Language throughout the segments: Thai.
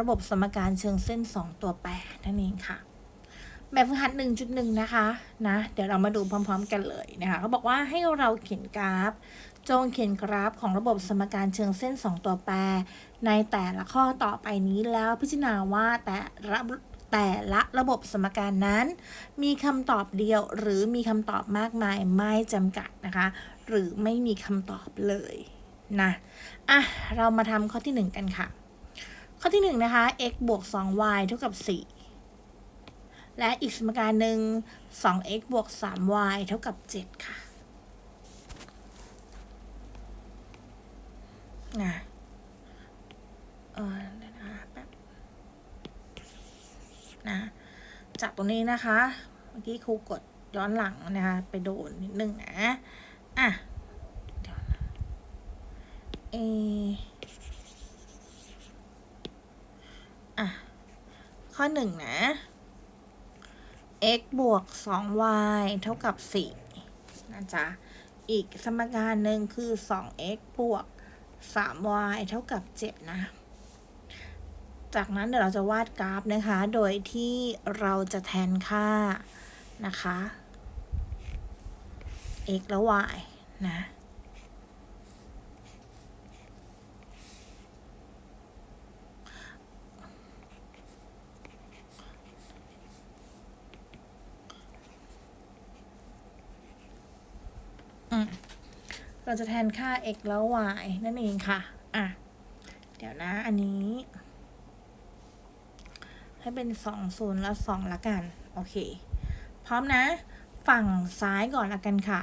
ระบบสมการเชิงเส้น 2 ตัวแปรนั่นเองค่ะ แบบฝึกหัด 1.1 นะคะนะเดี๋ยวเรามาดูพร้อม ๆ กันเลยนะคะเขาบอกว่าให้เราเขียนกราฟ จงเขียนกราฟของระบบสมการเชิงเส้น 2 ตัวแปร ในแต่ละข้อต่อไปนี้แล้วพิจารณาว่าแต่ละแต่ละระบบสมการนั้น มีคำตอบเดียวหรือมีคำตอบมากมายไม่จำกัดนะคะ หรือไม่มีคำตอบเลยนะอะเรามาทำข้อที่ 1 กันค่ะ ข้อที่1นะคะ x บวก 2y เท่ากับ 4 และอีกสมการหนึ่ง 2x บวก 3y เท่ากับ 7 ค่ะนะเออนะคะแป๊บนะ จากตรงนี้นะคะ เมื่อกี้ครูกดย้อนหลังนะคะ ไปโดนนิดนึงนะ อะ เดี๋ยวนะเออะ ข้อหนึ่งนะ x บวก 2y เท่ากับ 4 นะจ๊ะ อีกสมการหนึ่งคือ 2x บวก 3y เท่ากับ 7 นะ จากนั้นเดี๋ยวเราจะวาดกราฟนะคะ โดยที่เราจะแทนค่านะคะ x และ y นะ อืม เราจะแทนค่า x แล้ว y นั่นเองค่ะ อะ เดี๋ยวนะอันนี้ ให้เป็นสองศูนย์แล้วสองละกัน โอเค พร้อมนะ ฝั่งซ้ายก่อนละกันค่ะ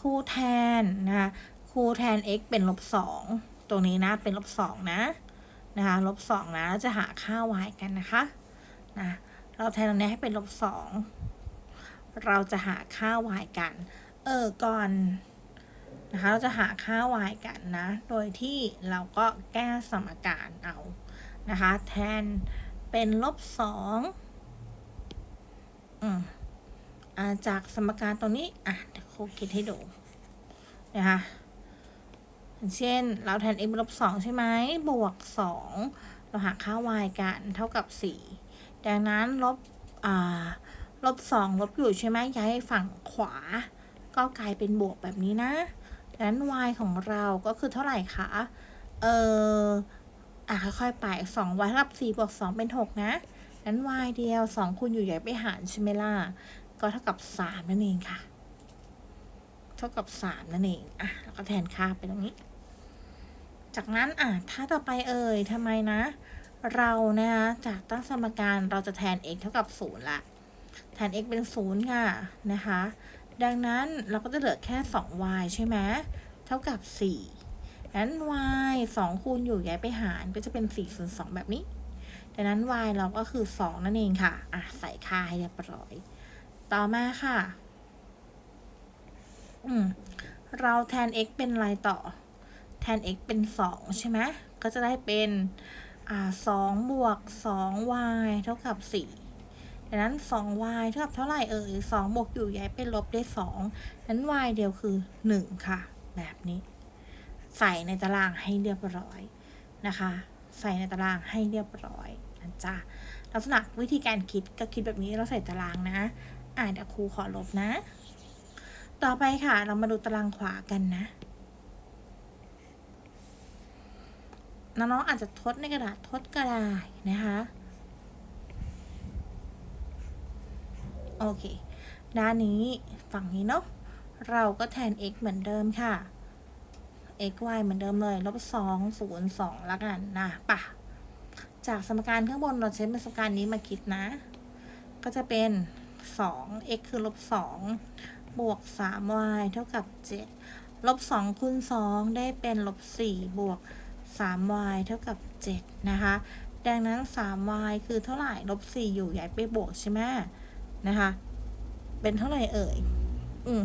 คู่แทนนะคะคู่แทน x เป็นลบสองตรงนี้นะเป็นลบสองนะนะคะลบสองนะแล้วจะหาค่า y กันนะคะนะเราแทนตรงนี้ให้เป็นลบสองเราจะหาค่า y กัน เออก่อน นะคะเราจะหาค่า y กันนะ โดยที่เราก็แก้สมการเอานะคะ แทนเป็นลบสองอือจากสมการตรงนี้ อะเดี๋ยวครูคิดให้ดูนะคะเช่น เราแทน x เป็นลบสองใช่ไหมบวกสองเราหาค่า y กันเท่ากับสี่ดังนั้นลบอ่าลบสองลบอยู่ใช่ไหมย้ายฝั่งขวา ก็กลายเป็นบวกแบบนี้นะ งนั้น y ของเราก็คือเท่าไหร่คะ เอออะค่อยๆไป2 y เท่ากับ4บวก2เป็น 6 นะนั้น y เดียว 2คูณอยู่ใหญ่ไปหารใช่ไหมล่ะ ก็เท่ากับ 3 นั่นเองค่ะ เท่ากับ 3 นั่นเอง อะแล้วก็แทนค่าไปตรงนี้ จากนั้นอะถ้าต่อไปเอ่ยทำไมนะ เรานะคะจากตั้งสมการเราจะแทน x เท่ากับ0ละแทน x เป็น 0 ค่ะ นะคะ ดังนั้นเราก็จะเหลือแค่ 2y ใช่ไหมเท่ากับ 4 นั้น y 2 คูณอยู่ย้ายไปหารก็จะเป็น 4 ส่วน 2 แบบนี้ ดังนั้น y เราก็คือ 2 นั่นเองค่ะ อะ ใส่ค่าให้เรียบร้อย ต่อมาค่ะ อืม เราแทน x เป็นอะไรต่อ แทน x เป็น 2 ใช่ไหม ก็จะได้เป็น อ่า2บวก 2y เท่ากับ 4 ดังนั้น 2y เท่ากับเท่าไหร่เอ่ย2บวกอยู่ย้ายไปลบได้2นั้น y เดียวคือ 1 ค่ะ แบบนี้ ใส่ในตารางให้เรียบร้อยนะคะ ใส่ในตารางให้เรียบร้อยนะจ๊ะลักษณะวิธีการคิดก็คิดแบบนี้เราใส่ตารางนะ อ่าเดี๋ยวครูขอลบนะ ต่อไปค่ะ เรามาดูตารางขวากันนะน้องๆอาจจะทดในกระดาษทดก็ได้นะคะ โอเค ด้านนี้ฝั่งนี้เนาะ เราก็แทน x เหมือนเดิมค่ะ x y เหมือนเดิมเลย ลบสองศูนย์สองละกันนะป่ะ จากสมการข้างบนเราใช้เป็นสมการนี้มาคิดนะ ก็จะเป็นสอง x คือลบสองบวกสาม y เท่ากับเจ็ดลบสองคูณสองได้เป็นลบสี่บวกสาม y เท่ากับเจ็ดนะคะ ดังนั้นสาม y คือเท่าไหร่ ลบสี่อยู่ย้ายไปบวกใช่ไหม นะคะ เป็นเท่าไหร่เอ่ย อืม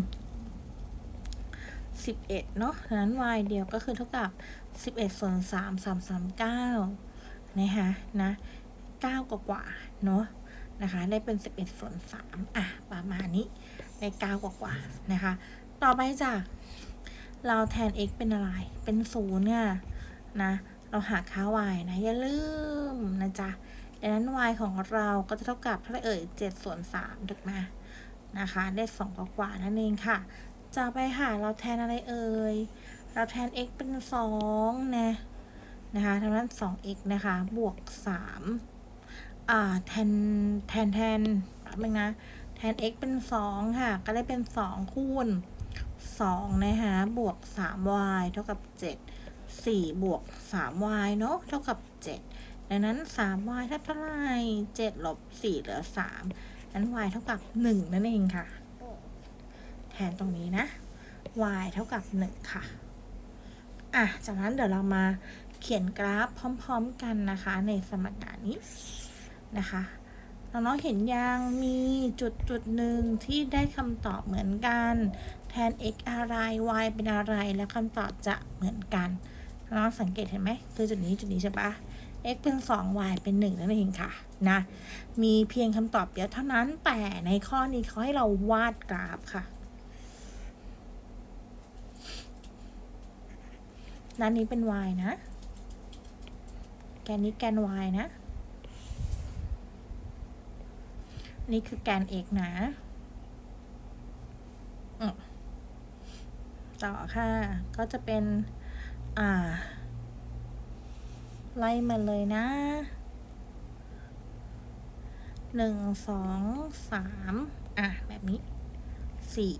สิบเอ็ดเนาะดังนั้น y เดียวก็คือเท่ากับสิบเอ็ดส่วนสามสามสามเก้านะคะนะเก้ากว่ากว่าเนาะนะคะ ได้เป็นสิบเอ็ดส่วนสามอะ ประมาณนี้ได้เก้ากว่ากว่านะคะ ต่อไปจากเราแทน x เป็นอะไร เป็นศูนย์ค่ะนะ เราหาค่า y นะ อย่าลืมนะจ๊ะ ดังนั้น y ของเราก็จะเท่ากับเท่าไหร่เอ่ย7ส่วน3ถูกไหมนะคะได้2กว่าๆนั่นเองค่ะ จะไปหาเราแทนอะไรเอ่ย เราแทน x เป็น2นะนะคะทางนั้น 2x นะคะ บวก 3 อ่า แทน แทน แทนแป๊บนึงนะ แทน x เป็น 2 ค่ะ ก็ได้เป็น 2 คูณ 2 นะคะ บวก 3y เท่ากับ 7 4 บวก 3y เนาะ เท่ากับ 7 ดังนั้น 3y เท่าเท่าไหร่7ลบ4เหลือ 3 นั้น y เท่ากับ 1 นั่นเองค่ะ แทนตรงนี้นะ y เท่ากับ 1 ค่ะ อะ จากนั้นเดี๋ยวเรามาเขียนกราฟพร้อมๆกันนะคะ ในสมการนี้นะคะน้องๆเห็นยังมีจุดจุดหนึ่งที่ได้คำตอบเหมือนกัน แทน x อะไร y เป็นอะไร แล้วคำตอบจะเหมือนกัน น้องสังเกตเห็นไหมคือจุดนี้จุดนี้ใช่ปะ x เป็น 2 y เป็น 1 นั่นเองค่ะนะมีเพียงคำตอบเดียวเท่านั้นแต่ในข้อนี้เขาให้เราวาดกราฟค่ะ ด้านนี้เป็น y นะ แกนนี้แกน y นะ นี่คือแกน x นะต่อค่ะ ก็จะเป็น อ่า ไล่มาเลยนะหนึ่งสองสามอะ แบบนี้สี่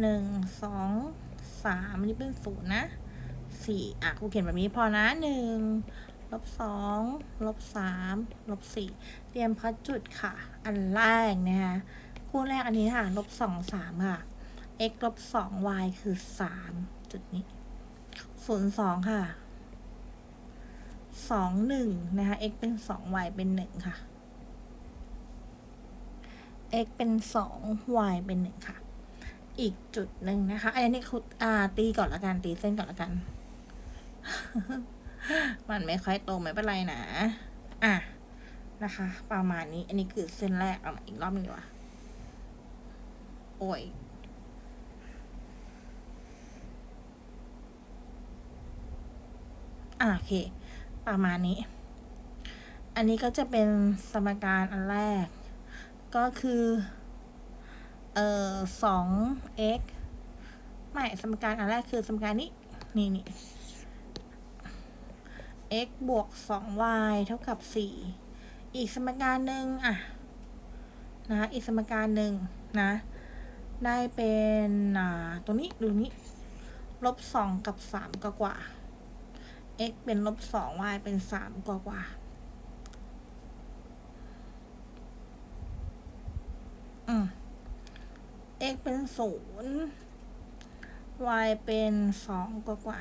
หนึ่งสองสามนนี้เป็นศูนย์นะสี่อะครูเขียนแบบนี้พอนะหนึ่งลบสองลบสามลบสี่เตรียมพัดจุดค่ะ อันแรกนะคะคู่แรกอันนี้ค่ะลบสองสามค่ะ x ลบสอง y คือสามจุดนี้ศูนย์สองค่ะ สองหนึ่งนะคะ x เป็นสอง y เป็นหนึ่งค่ะ x เป็นสอง y เป็นหนึ่งค่ะ อีกจุดหนึ่งนะคะ อันนี้คุณอ่าตีก่อนละกัน ตีเส้นก่อนละกัน มันไม่ค่อยตรงไม่เป็นไรนะ อะ นะคะ ประมาณนี้ อันนี้คือเส้นแรก เอามาอีกรอบหนึงดีกว่า โอ้ยอะโอเค ประมาณนี้ อันนี้ก็จะเป็นสมการอันแรก ก็คือ เอ่อสอง x ไม่สมการอันแรกคือสมการนี้ นี่นี่ x บวก 2y เท่ากับ4อีกสมการหนึ่งอะนะอีกสมการหนึ่งนะ ได้เป็น อ่า ตัวนี้ ดูนี้ ลบ2กับ3ก็กว่า x เป็นลบ 2y เป็น3กว่ากว่าอืม x เป็น0 y เป็น2กว่ากว่า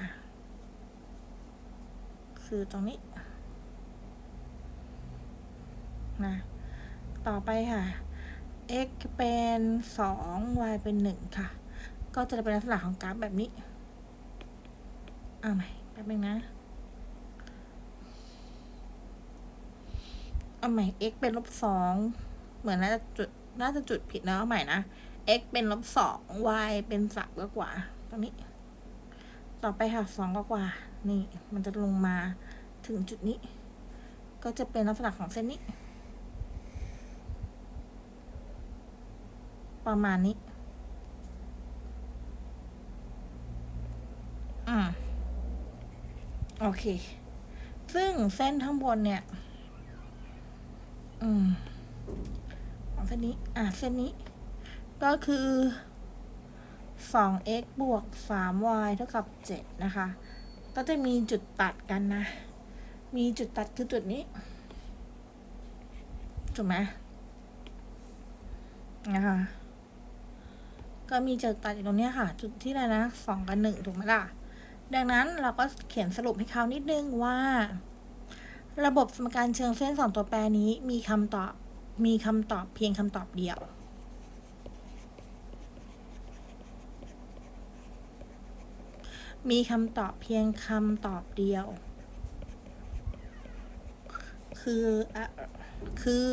คือตรงนี้ นะ ต่อไปค่ะ x เป็น2 y เป็น1ค่ะ ก็จะเป็นลักษณะของกราฟแบบนี้ เอาใหม่แป๊บนึงนะ เอาใหม่ x เป็นลบสองเหมือนน่าจะจุดน่าจะจุดผิดนะเอาใหม่นะ x เป็นลบสอง y เป็นสามก็กว่า ตรงนี้ ต่อไปค่ะสองก็กว่า นี่ มันจะลงมาถึงจุดนี้ ก็จะเป็นลักษณะของเส้นนี้ ประมาณนี้อืมโอเค ซึ่งเส้นข้างบนเนี่ย อืมเอาเส้นนี้ อะเส้นนี้ ก็คือ 2x บวก 3y เท่ากับ7นะคะ ก็จะมีจุดตัดกันนะ มีจุดตัดคือจุดนี้ ถูกไหมนะคะ ก็มีจุดตัดอยู่ตรงนี้ค่ะ จุดที่อะไรนะสองกับหนึ่งถูกไหมล่ะ ดังนั้นเราก็เขียนสรุปให้เขานิดนึงว่า ระบบสมการเชิงเส้นสองตัวแปรนี้มีคำตอบมีคำตอบเพียงคำตอบเดียว มีคำตอบเพียงคำตอบเดียว คืออะคือ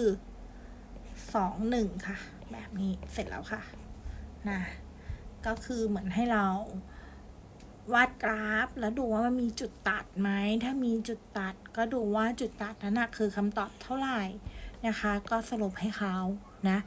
สองหนึ่งค่ะ แบบนี้เสร็จแล้วค่ะนะก็คือเหมือนให้เรา วาดกราฟ แล้วดูว่ามันมีจุดตัดไหม ถ้ามีจุดตัดก็ดูว่าจุดตัดนั้นนะคือคำตอบเท่าไหร่นะคะ ก็สรุปให้เขานะ